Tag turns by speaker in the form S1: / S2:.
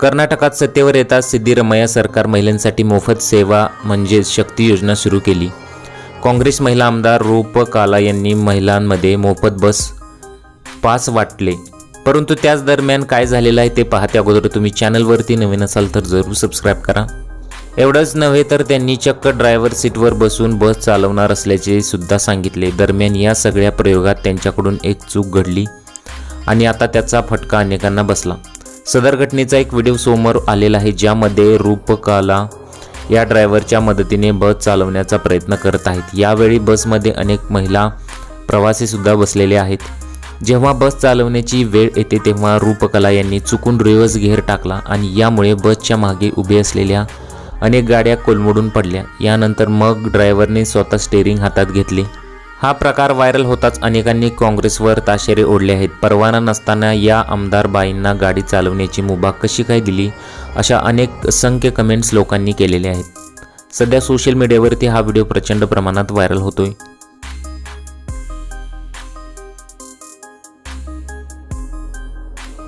S1: कर्नाटकात सत्तेवर येताच सिद्धिरमैया सरकार महिलांसाठी मोफत सेवा म्हणजेच शक्ती योजना सुरू केली. काँग्रेस महिला आमदार रूपकाला यांनी महिलांमध्ये मोफत बस पास वाटले. परंतु त्याच दरम्यान काय झालेलं आहे ते पाहते अगोदर तुम्ही चॅनलवरती नवीन असाल तर जरूर सबस्क्राईब करा. एवढंच नव्हे तर त्यांनी चक्क ड्रायव्हर सीटवर बसून बस चालवणार असल्याचे सुद्धा सांगितले. दरम्यान या सगळ्या प्रयोगात त्यांच्याकडून एक चूक घडली आणि आता त्याचा फटका अनेकांना बसला. सदर घटनेचा एक व्हिडिओ समोर आलेला आहे ज्यामध्ये रूपकाला या ड्रायव्हरच्या मदतीने बस चालवण्याचा प्रयत्न करत आहेत. यावेळी बसमध्ये अनेक महिला प्रवासीसुद्धा बसलेले आहेत. जेव्हा बस चालवण्याची वेळ येते तेव्हा रूपकला यांनी चुकून रिव्हर्स घेर टाकला आणि यामुळे बसच्या मागे उभे असलेल्या अनेक गाड्या कोलमडून पडल्या. यानंतर मग ड्रायव्हरने स्वतः स्टेअरिंग हातात घेतले. हा प्रकार व्हायरल होताच अनेकांनी काँग्रेसवर ताशेरे ओढले आहेत. परवाना नसताना या आमदार बाईंना गाडी चालवण्याची मुभा कशी काय दिली? अशा अनेक असंख्य कमेंट्स लोकांनी केलेले आहेत. सध्या सोशल मीडियावरती हा व्हिडिओ प्रचंड प्रमाणात व्हायरल होतोय.